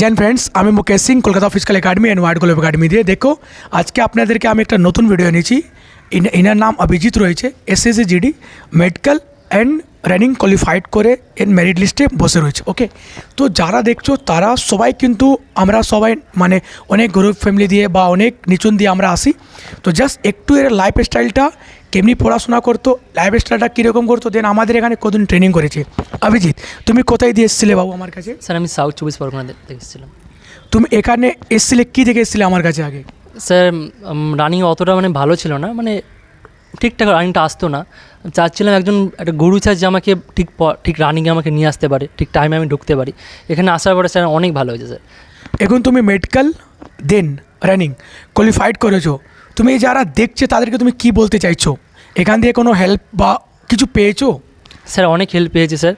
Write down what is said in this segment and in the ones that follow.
Gen friends আমি Mukesh Singh Kolkata physical academy and world globe academy দিয়ে দেখো আজকে আপনাদেরকে আমি একটা নতুন ভিডিও এনেছি ইন- ইনার নাম অভিজিৎ রয়েছে S S GD medical and running qualified করে এর মেরিট লিস্টে বসে রয়েছে ওকে তো যারা দেখছ তারা সবাই কিন্তু আমরা সবাই মানে অনেক গরিব ফ্যামিলি দিয়ে বা অনেক নিচন দিয়ে আমরা আসি। তো জাস্ট একটু এর লাইফ স্টাইলটা কেমনি পড়াশোনা করতো লাইফ স্টাইলটা কীরকম করতো দেন আমাদের এখানে কদিন ট্রেনিং করেছে? অভিজিৎ তুমি কোথায় দিয়ে এসেছিলে বাবু আমার কাছে? স্যার আমি সাউথ চব্বিশ পরগনা থেকে এসেছিলাম। তুমি এখানে এসেছিলে কী দেখে এসেছিলে আমার কাছে আগে? স্যার রানিং অতটা মানে ভালো ছিল না মানে ঠিকঠাক রানিংটা আসতো না। চাচ্ছিলাম একজন একটা গুরু স্যার যে আমাকে ঠিক ঠিক রানিংয়ে আমাকে নিয়ে আসতে পারে ঠিক টাইমে আমি ঢুকতে পারি। এখানে আসার পরে স্যার অনেক ভালো হয়েছে স্যার। এখন তুমি মেডিকেল দেন রানিং কোয়ালিফাইড করেছ। তুমি যারা দেখছে তাদেরকে তুমি কি বলতে চাইছো? এখান দিয়ে কোনো হেল্প বা কিছু পেয়েছ? স্যার অনেক হেল্প পেয়েছে স্যার।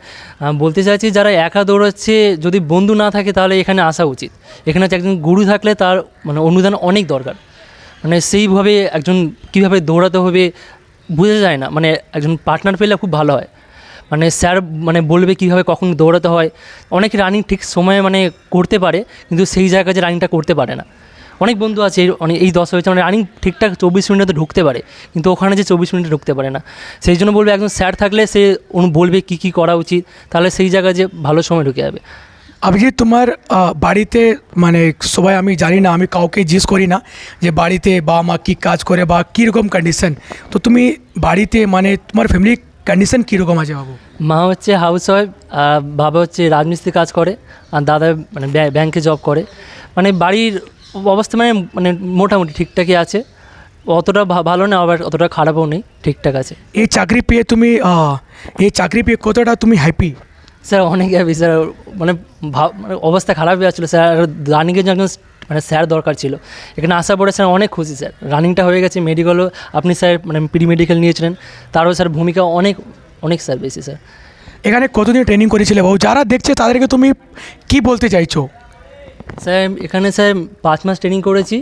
বলতে চাইছি যারা একা দৌড়াচ্ছে যদি বন্ধু না থাকে তাহলে এখানে আসা উচিত। এখানে হচ্ছে একজন গুরু থাকলে তার মানে অনুদান অনেক দরকার। মানে সেইভাবে একজন কীভাবে দৌড়াতে হবে বোঝা যায় না। মানে একজন পার্টনার পেলে খুব ভালো হয়। মানে স্যার মানে বলবে কীভাবে কখন দৌড়াতে হয়। অনেক রানিং ঠিক সময়ে মানে করতে পারে, কিন্তু সেই জায়গায় যে রানিংটা করতে পারে না। অনেক বন্ধু আছে, অনেক এই দশ হয়েছে মানে রানিং ঠিকঠাক চব্বিশ মিনিটে ঢুকতে পারে, কিন্তু ওখানে যে চব্বিশ মিনিটে ঢুকতে পারে না। সেই জন্য বলবে একজন স্যার থাকলে সে বলবে কী কী করা উচিত, তাহলে সেই জায়গায় যে ভালো সময় ঢুকে যাবে। অভিজিৎ তোমার বাড়িতে মানে সবাই আমি জানি না আমি কাউকে জিজ্ঞেস করি না যে বাড়িতে বা মা কী কাজ করে বা কীরকম কন্ডিশন তো তুমি বাড়িতে মানে তোমার ফ্যামিলি কন্ডিশন কীরকম আছে বাবু? মা হচ্ছে হাউস ওয়াইফ আর বাবা হচ্ছে রাজমিস্ত্রি কাজ করে আর দাদা মানে ব্যাঁ- ব্যাংকে জব করে। মানে বাড়ির অবস্থা মানে মানে মোটামুটি ঠিকঠাকই আছে। অতটা ভালো না আবার অতটা খারাপও নেই ঠিকঠাক আছে। এই চাকরি পেয়ে তুমি এই চাকরি পেয়ে কতটা তুমি হ্যাপি স্যার অনেক হ্যাপি স্যার মানে ভাব মানে অবস্থা খারাপই আসছিল স্যার রানিংয়ের জন্য মানে স্যার দরকার ছিল। এখানে আসার পরে স্যার অনেক খুশি স্যার। রানিংটা হয়ে গেছে মেডিকেলও আপনি স্যার মানে প্রি মেডিকেল নিয়েছিলেন। তারও স্যার ভূমিকা অনেক অনেক স্যার বেশি স্যার। এখানে কতদিন ট্রেনিং করেছিলে বাবু? যারা দেখছে তাদেরকে তুমি কি বলতে চাইছো? স্যার এখানে স্যার পাঁচ মাস ট্রেনিং করেছি।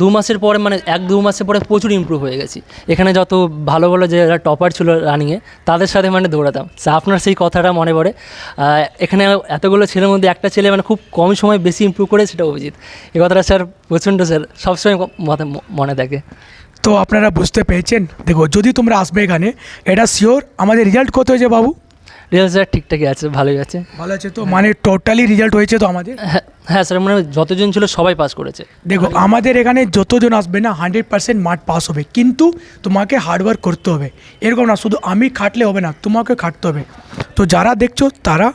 দু মাসের পরে মানে এক দু মাসের পরে প্রচুর ইমপ্রুভ হয়ে গেছি। এখানে যত ভালো ভালো যারা টপার ছিল রানিংয়ে তাদের সাথে মানে দৌড়াতাম। আপনার সেই কথাটা মনে পড়ে? এখানে এতগুলো ছেলের মধ্যে একটা ছেলে মানে খুব কম সময় বেশি ইমপ্রুভ করে, সেটা অভিজিৎ। এ কথাটা স্যার প্রচণ্ড, স্যার, সবসময় মনে থাকে। তো আপনারা বুঝতে পেরেছেন? দেখো, যদি তোমরা আসবে এখানে, এটা শিওর আমাদের রেজাল্ট কত হয়েছে বাবু? রিয়াল স্যার ঠিকঠাকই আছে ভালোই আছে। ভালো আছে তো মানে টোটালি রেজাল্ট হয়েছে তো আমাদের? হ্যাঁ হ্যাঁ স্যার মানে যতজন ছিল সবাই পাস করেছে। দেখো আমাদের এখানে যতজন আসবে না হান্ড্রেড পার্সেন্ট মার্ক পাস হবে। কিন্তু তোমাকে হার্ডওয়ার্ক করতে হবে। এরকম না শুধু আমি খাটলে হবে না তোমাকে খাটতে হবে। তো যারা দেখছ তারা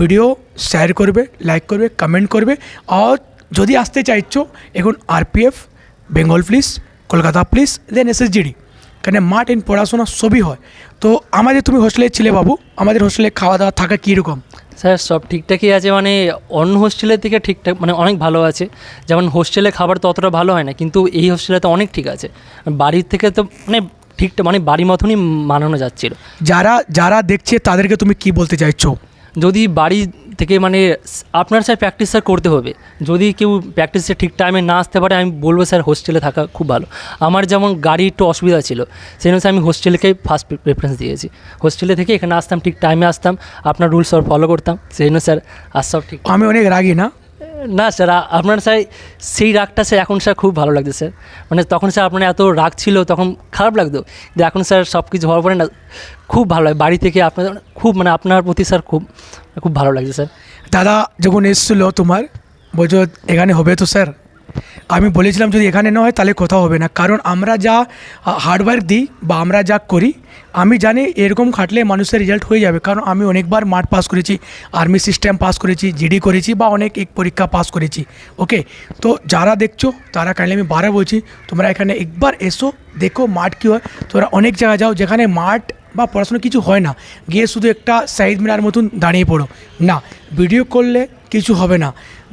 ভিডিও শেয়ার করবে লাইক করবে কমেন্ট করবে। আর যদি আসতে চাইছো এখন RPF Bengal police Kolkata police then SSGD কারণ মাঠ এন পড়াশোনা সবই হয়। তো আমাদের তুমি হোস্টেলে ছিলে বাবু আমাদের হোস্টেলে খাওয়া দাওয়া থাকা কীরকম? স্যার সব ঠিকঠাকই আছে মানে অন্য হোস্টেলের থেকে ঠিকঠাক মানে অনেক ভালো আছে। যেমন হোস্টেলে খাবার তো অতটা ভালো হয় না কিন্তু এই হোস্টেলে তো অনেক ঠিক আছে। বাড়ির থেকে তো মানে ঠিকঠাক মানে বাড়ির মতনই মানানো যাচ্ছিল। যারা যারা দেখছে তাদেরকে তুমি কি বলতে চাইছো? যদি বাড়ি থেকে মানে আপনার স্যার প্র্যাকটিস স্যার করতে হবে। যদি কেউ প্র্যাকটিসে ঠিক টাইমে না আসতে পারে, আমি বলব স্যার হোস্টেলে থাকা খুব ভালো। আমার যেমন গাড়ি একটু অসুবিধা ছিল, সেই জন্য আমি হোস্টেলকেই ফার্স্ট প্রেফারেন্স দিয়েছি। হোস্টেলে থেকে এখানে আসতাম, ঠিক টাইমে আসতাম, আপনার রুলস ফলো করতাম, সেই জন্য স্যার আসতাম ঠিক আমি অনেক রাগি না? না, স্যার আপনার স্যার সেই রাগটা স্যার এখন স্যার খুব ভালো লাগছে, স্যার। মানে তখন স্যার আপনার এত রাগ ছিল, তখন খারাপ লাগতো। যে এখন স্যার সব কিছু হওয়ার পরে না, খুব ভালো লাগে। বাড়ি থেকে আপনার, খুব মানে আপনার প্রতি স্যার খুব খুব ভালো লাগছে, স্যার। দাদা যখন এসছিলো তোমার, বলছো এখানে হবে তো, স্যার? আমি বলেছিলাম যদি এখানে না হয় তাহলে কোথাও হবে না। কারণ আমরা যা হার্ডওয়ার্ক দিই বা আমরা যা করি, আমি জানি এরকম খাটলে মানুষের রেজাল্ট হয়ে যাবে। কারণ আমি অনেকবার মাঠ পাস করেছি আর্মি সিস্টেম পাস করেছি জিডি করেছি বা অনেক এক পরীক্ষা পাস করেছি ওকে তো যারা দেখছ, তারা কাইন্ডলি আমি বারে বলছি, তোমরা এখানে একবার এসো, দেখো মাঠ কী হয়। তোমরা অনেক জায়গায় যাও, যেখানে মাঠ বা পড়াশোনা কিছু হয় না। গিয়ে শুধু একটা সাইড মিনার মতন দাঁড়িয়ে পড়ো। না ভিডিও করলে কিছু হবে না।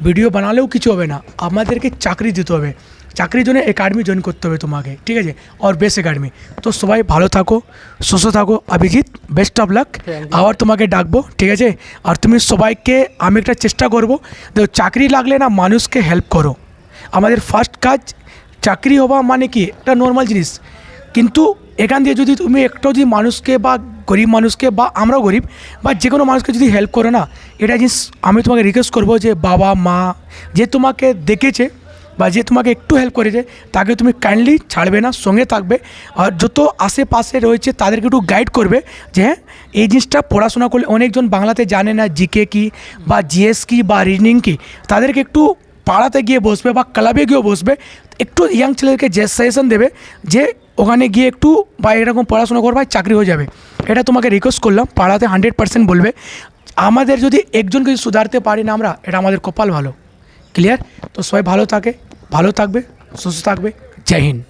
ভিডিও বানালেও কিছু হবে না। আমাদেরকে চাকরি দিতে হবে। চাকরির জন্য একাডেমি জয়েন করতে হবে তোমাকে ঠিক আছে? আর বেস্ট একাডেমি তো সবাই ভালো থাকো সুস্থ থাকো। অভিজিৎ বেস্ট অফ লাক আবার তোমাকে ডাকবো ঠিক আছে? আর তুমি সবাইকে আমি একটা চেষ্টা করব দেখো চাকরি লাগলে না মানুষকে হেল্প করো। আমাদের ফার্স্ট কাজ চাকরি হওয়া মানে কি? একটা নর্মাল জিনিস। কিন্তু এখান দিয়ে যদি তুমি একটু যদি মানুষকে বা গরিব মানুষকে বা আমরাও গরিব বা যে কোনো মানুষকে যদি হেল্প করো না, এটা জিনিস আমি তোমাকে রিকোয়েস্ট করব যে বাবা, মা যে তোমাকে দেখেছে বা যে তোমাকে একটু হেল্প করেছে, তাকে তুমি কাইন্ডলি ছাড়বে না, সঙ্গে থাকবে। আর যত আশেপাশে রয়েছে, তাদেরকে একটু গাইড করবে যে হ্যাঁ এই জিনিসটা পড়াশোনা করলে অনেকজন বাংলাতে জানে না জিকে কি বা জিএস কি বা রিজনিং কি। তাদেরকে একটু পাড়াতে গিয়ে বসবে বা ক্লাবে গিয়েও বসবে। একটু ইয়াং ছেলেদেরকে যে সাজেশন দেবে যে ওখানে গিয়ে একটু বা এরকম পড়াশোনা করবে ভাই, চাকরি হয়ে যাবে। এটা তোমাকে রিকোয়েস্ট করলাম, পাড়াতে হান্ড্রেড পার্সেন্ট বলবে। আমাদের যদি একজনকে যদি সুধারতে পারি না আমরা, এটা আমাদের কপাল ভালো। ক্লিয়ার তো সবাই ভালো থাকে, ভালো থাকবে, সুস্থ থাকবে। জয় হিন্দ।